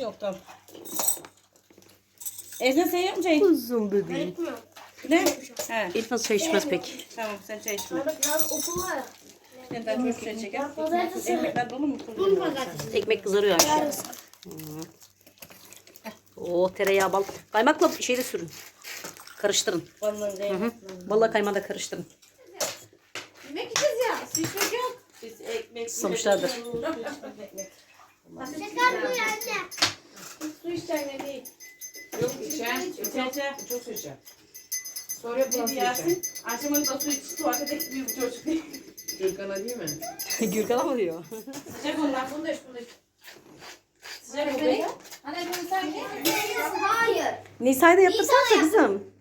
Yaptım. Ezne sen yapma çay. Kuzum bebeğim. Ne? He. İrfan çay içmez pek. Tamam sen çay içme. Biraz okul var. Sen daha çok şey çeker. Ekmekler dolu mu? Bunu pazartesi. Ekmek kızarıyor Ayşe. Oo tereyağı bal. Kaymakla şeyde sürün. Karıştırın. Vallahi değil. Hı. Vallahi kaymağı da karıştırın. Yemek yiyeceğiz ya. Su içmek yok. Biz ekmek Susamışlardır. Çıkar bu anne. Su içeceğine değil. Yok içer. İçer. Çok su içer. Sonra Dedi burası Yasin. içer. Akşam da su içti. Tuvalete bir çocuk değil. Gürkan'a değil mi? Gürkan mı diyor? Sıcak onlar. Bunu da iç, bunu da iç. Sıcak. Anne bunu sen. Hayır. Nisa'yı da yaptırsanıza kızım.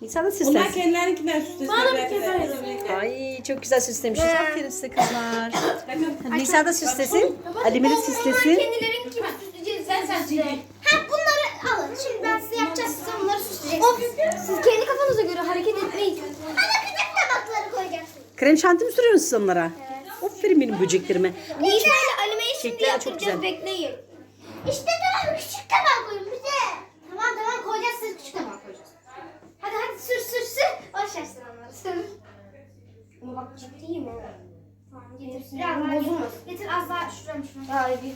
Nisa da Bunlar süslensin. kendilerinkinden süslesin. Bana bir Kendilerine. kez Ay çok güzel süslemişiz. Aferin size kızlar. Bakın. Nisa da süslesin. Halime de süslesin. Kendilerini kim süsleyeceğiz? Sen sen süsle. Ha bunları alın. Şimdi ben size yapacağım. Siz bunları süsleyeceksiniz. Siz kendi kafanıza göre hareket etmeyin. Ana küçük tabakları koyacaksınız. Krem şanti mi sürüyorsunuz siz onlara? Aferin benim böceklerime. Nisa ile Alime'yi şimdi Kekler de çok yapacağız. güzel. Bekleyin. İşte tamam küçük tabak koyun bize. Tamam tamam koyacağız siz küçük tabak koyacağız. Hadi hadi sür sür sür. Boş versin onları sür. Ama bak ciddiyim ha. Tamam getir. Biraz bozulmaz. Getir az daha şuradan şuradan. Ay bir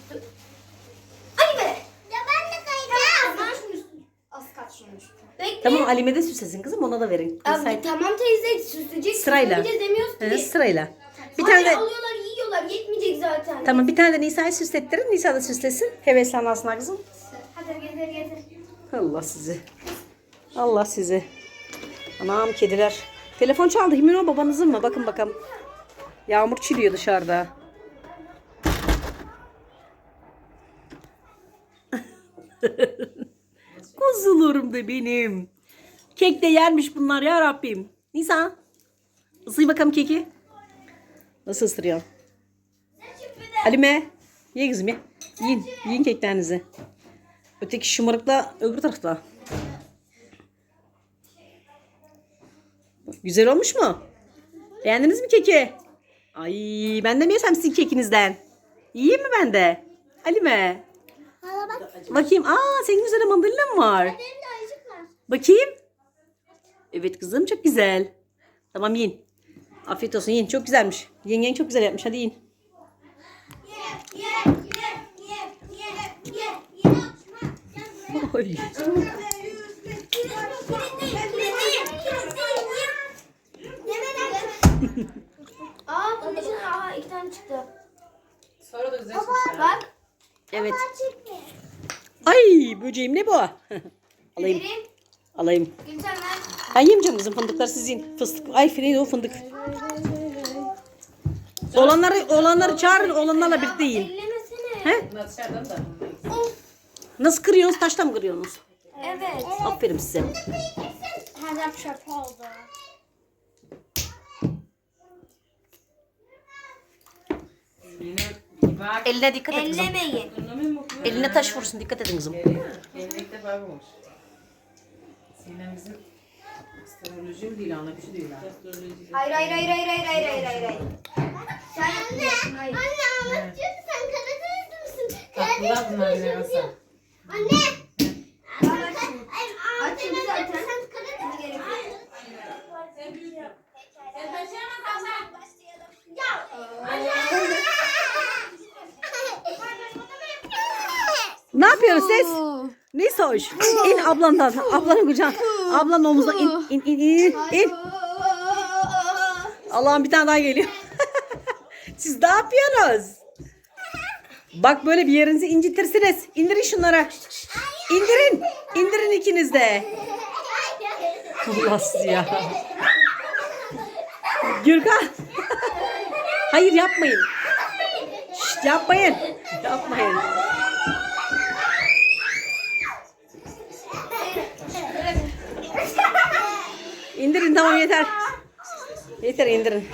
Ali be. Ya ben de kayacağım. Az daha şunun üstüne. Az kat şunun üstüne. Bekle. Tamam Halime de süslesin kızım ona da verin. Abi, tamam teyze süsleyecek. Sırayla. Bir de demiyoruz Hı, ki. sırayla. Bir tane de alıyorlar yiyorlar yetmeyecek zaten. tamam bir tane de Nisa'yı süslettirin. Nisa da süslesin. Heveslenasın kızım. Hadi getir getir. Allah sizi. Allah sizi. Anam kediler. Telefon çaldı. Kimin o babanızın mı? Bakın bakalım. Yağmur çiliyor dışarıda. Kuzularım da benim. Kek de yermiş bunlar ya Rabbim. Nisa. Isıy bakalım keki. Nasıl ısırıyor? Halime. Ye kızım ye. Yiyin. Yiyin keklerinizi. Öteki şımarıkla öbür tarafta. Güzel olmuş mu? Beğendiniz mi keki? Ay ben de mi yesem sizin kekinizden? Yiyeyim mi ben de? Halime. Hala bak. Bakayım. Aa senin üzerinde mandalina mı var? Benim de ayıcık var. Bakayım. Evet kızım çok güzel. Tamam yiyin. Afiyet olsun yiyin. Çok güzelmiş. Yengen çok güzel yapmış. Hadi yiyin. Ye ye ye ye ye ye ye. Oy. Aa bunun içinde aa iki tane çıktı. Sonra da güzel çıkar. Bak. Evet. Ay böceğim ne bu? Alayım. Verin. Alayım. Gülsen ver. Ben yemeyeceğim kızım fındıklar sizin. Fıstık. Ay fili o fındık. Olanları olanları çağırın olanlarla birlikte yiyin. Ellemesene. He? Bunlar dışarıdan da. Nasıl kırıyorsunuz? Taşla mı kırıyorsunuz? Evet. Aferin size. Hazır çöp oldu. Bak. Eline dikkat et kızım. Ellemeyin. Eline taş vursun dikkat edin kızım. Evlilik defa bulmuş. Sinem bizim astroloji mi değil ana bir şey değil ha. Hayır hayır hayır hayır hayır hayır hayır hayır. hayır. Sen yapmıyorsun hayır. Anne anlatıyorsun sen Karadenizli misin? Karadenizli bunlar ne konuşuyoruz ya. Anne. Sen Karadenizli Açın zaten. Sen Karadenizli gerekiyor. Sen büyük yap. Sen taşıyana kalsak. Ya. Anne. Ne yapıyorsun ses? Neyse hoş. İn ablandan. Ablanın kucağına. Ablanın omuzuna in. in in in. in. Allah'ım bir tane daha geliyor. Siz ne yapıyorsunuz? Bak böyle bir yerinizi incitirsiniz. İndirin şunlara. İndirin. İndirin ikiniz de. Allah sizi ya. Gürkan. Hayır yapmayın. Şşt, yapmayın. Yapmayın. Tamam yeter. Yeter indirin.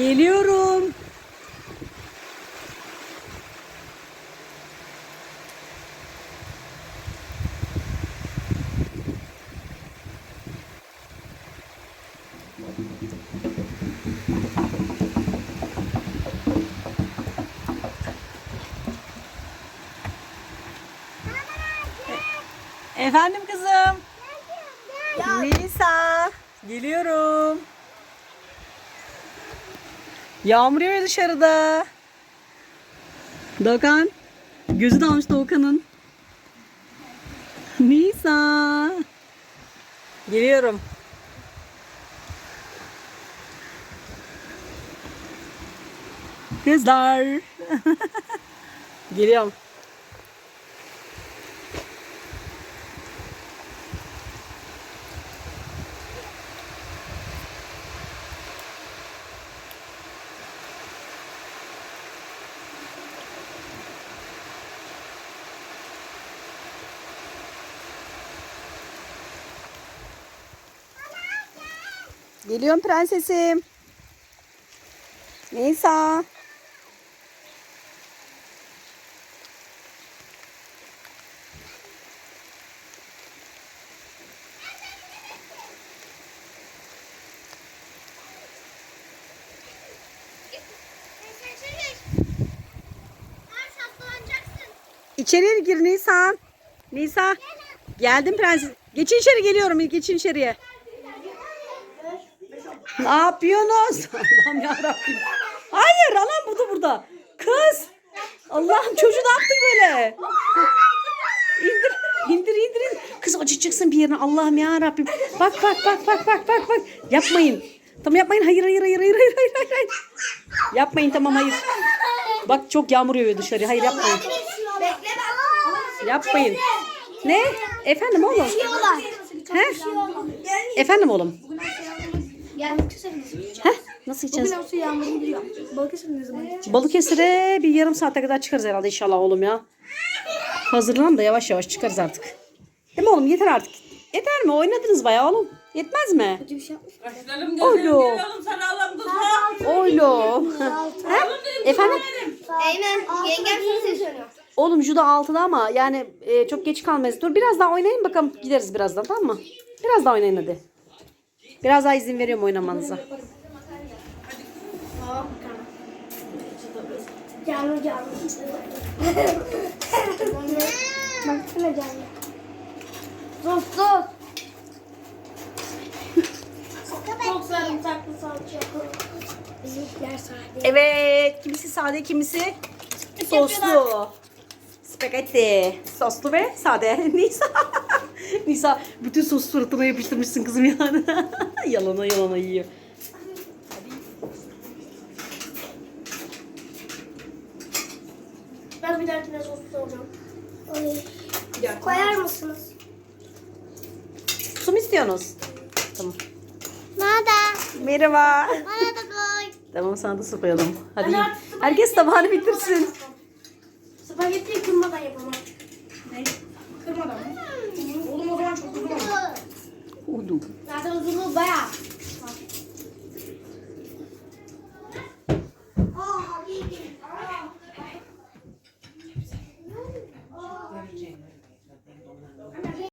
Geliyorum. Efendim kızım. Nisa. Geliyorum. Yağmur yağıyor dışarıda. Doğukan. Gözü dalmış Doğukan'ın. Nisa. Geliyorum. Kızlar. Geliyorum. Geliyorum prensesim. Nisa. İçeriye gir Nisa. Nisa. Geldim prenses. Geçin içeri geliyorum. Geçin içeriye. Ne yapıyorsunuz? Allah'ım yarabbim. Hayır alan bu da burada. Kız. Allah'ım çocuğu ne yaptın böyle? İndir, indir, indir. Kız acıtacaksın bir yerine. Allah'ım ya Rabbim. Bak, bak, bak, bak, bak, bak, bak. Yapmayın. Tamam yapmayın. Hayır, hayır, hayır, hayır, hayır, hayır, hayır. Yapmayın tamam hayır. Bak çok yağmur yağıyor dışarı. Hayır yapmayın. Yapmayın. Ne? Efendim oğlum? He? Efendim oğlum? Yani. Heh, nasıl gideceğiz? Bugün ne zaman? Balıkesir'e bir yarım saate kadar çıkarız herhalde inşallah oğlum ya. Hazırlanalım da yavaş yavaş çıkarız artık. Değil mi oğlum yeter artık. Yeter mi? Oynadınız bayağı oğlum. Yetmez mi? Kötü bir şey yapmış. Oğlum. geliyorum sana. Oğlum. He? Efendim? Eymen yengem seni söylüyor. Oğlum şu da altıda ama yani e, çok geç kalmayız. Dur biraz daha oynayın bakalım gideriz birazdan tamam mı? Biraz daha oynayın hadi. Biraz daha izin veriyorum oynamanıza. Canlı canlı. Baksana canlı. Sus sus. Çok sarımsaklı salça. Bizimkiler sade. Evet. Kimisi sade kimisi soslu. Spagetti. Soslu ve sade. Nisa. Nisa bütün sos suratına yapıştırmışsın kızım yani. yalana yalana yiyor. Ben bir dahakine soslu olacağım. Koyar mısınız? Su mu istiyorsunuz? Tamam. Nada. Merhaba. Bana da koy. Tamam sana da su koyalım. Hadi. Artık spagetti Herkes tabağını bitirsin. Spagettiyi kırmadan yapamam. Ne? Kırmadan mı? Oğlum o zaman çok uzun oldu. Udu. Zaten uzunluğu bayağı.